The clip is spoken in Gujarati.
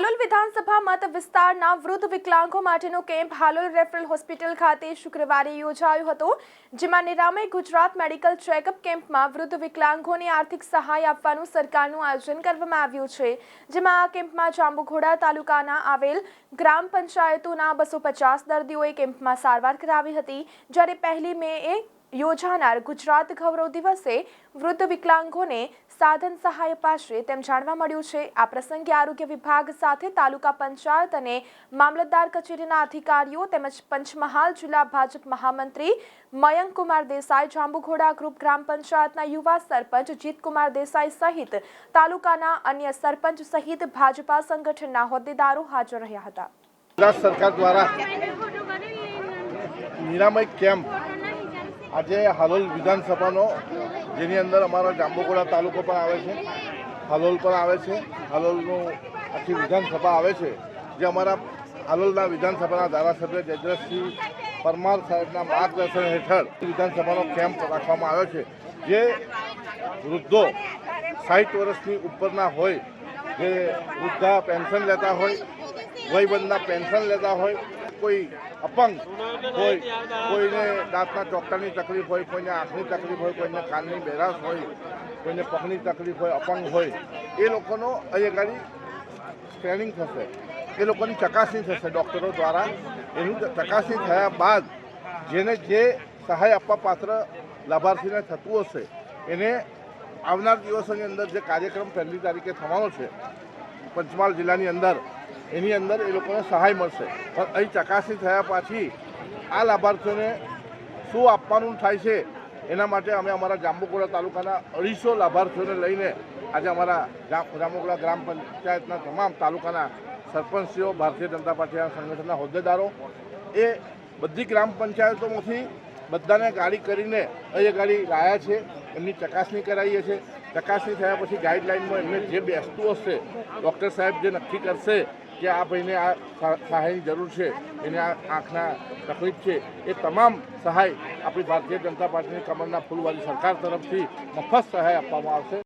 વિધાનસભા મત વિસ્તારના વૃદ્ધ વિકલાંગો માટેનો કેમ્પ હાલોલ રેફરલ હોસ્પિટલ ખાતે શુક્રવારે યોજાયો હતો, જેમાં નિરામય ગુજરાત મેડિકલ ચેકઅપ કેમ્પમાં વૃદ્ધ વિકલાંગોને આર્થિક સહાય આપવાનું સરકારનું આયોજન કરવામાં આવ્યું છે, જેમાં આ કેમ્પમાં જાંબુઘોડા તાલુકાના આવેલ ગ્રામ પંચાયતોના બસો પચાસ દર્દીઓએ કેમ્પમાં સારવાર કરાવી હતી, જ્યારે પહેલી મે એ યોજાનાર ગુજરાત ગૌરવ દિવસે વૃદ્ધ વિકલાંગોને સાધન સહાય અપાશે તેમ જાણવા મળ્યું છે. આ પ્રસંગે આરોગ્ય વિભાગ સાથે તાલુકા પંચાયત અને મામલતદાર કચેરીના અધિકારીઓ તેમજ પંચમહાલ જિલ્લા ભાજપ મહામંત્રી મયંક કુમાર દેસાઈ જાંબુઘોડા ગ્રુપ ગ્રામ પંચાયતના યુવા સરપંચ જીતકુમાર દેસાઈ સહિત તાલુકાના અન્ય સરપંચ સહિત ભાજપા સંગઠનના હોદ્દેદારો હાજર રહ્યા હતા. ગુજરાત સરકાર દ્વારા નિરામય કેમ્પ આજે હાલોલ વિધાનસભાનો, જેની અંદર અમારા જાંબુકોડા તાલુકો પણ આવે છે, હાલોલ પણ આવે છે, હાલોલનું આખી વિધાનસભા આવે છે, જે અમારા હાલોલના વિધાનસભાના ધારાસભ્ય જયદ્રસિંહ પરમાર સાહેબના માર્ગદર્શન હેઠળ વિધાનસભાનો કેમ્પ રાખવામાં આવ્યો છે. જે વૃદ્ધો સાઠ વર્ષની ઉપરના હોય, જે વૃદ્ધા પેન્શન લેતા હોય વયબંધના પેન્શન લેતા હોય કોઈ અપંગ હોય કોઈને દાંતના ચોકટાની તકલીફ હોય, કોઈને આંખની તકલીફ હોય, કોઈને કાનની બેરાશ હોય, કોઈને પગની તકલીફ હોય, અપંગ હોય, એ લોકોનો અહીંયા આગળ સ્કેનિંગ થશે. એ લોકોની ચકાસણી થશે ડૉક્ટરો દ્વારા. એનું ચકાસણી થયા બાદ જેને જે સહાય આપવા પાત્ર લાભાર્થીને થતું હશે, એને આવનાર દિવસોની અંદર જે કાર્યક્રમ પહેલી તારીખે થવાનો છે, પંચમહાલ જિલ્લાની અંદર એની અંદર એ લોકોને સહાય મળશે. પણ અહીં ચકાસણી થયા પછી આ લાભાર્થીઓને શું આપવાનું થાય છે, એના માટે અમે અમારા જાંબુકોડા તાલુકાના અઢીસો લાભાર્થીઓને લઈને આજે અમારા જાંબુકોડા ગ્રામ પંચાયતના તમામ તાલુકાના સરપંચશ્રીઓ, ભારતીય જનતા પાર્ટીના સંગઠનના હોદ્દેદારો, એ બધી ગ્રામ પંચાયતોમાંથી બધાને ગાડી કરીને અહીંયા ગાડી લાયા છે, એમની ચકાસણી કરાવીએ છીએ ચકાસણી થયા પછી ગાઈડલાઇનમાં એમને જે બેસતું હશે, ડૉક્ટર સાહેબ જે નક્કી કરશે કે આ ભાઈને આ સહાયની જરૂર છે, એને આ આંખના તકલીફ છે, એ તમામ સહાય આપણી ભારતીય જનતા પાર્ટીની કમરના ફૂલવાળી સરકાર તરફથી મફત સહાય આપવામાં આવશે.